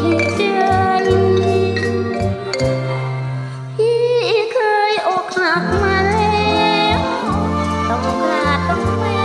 พี่เคยอกหักมาแลต้องขาดต้องไม่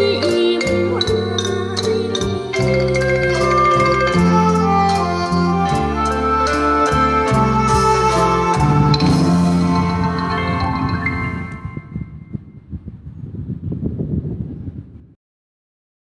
是。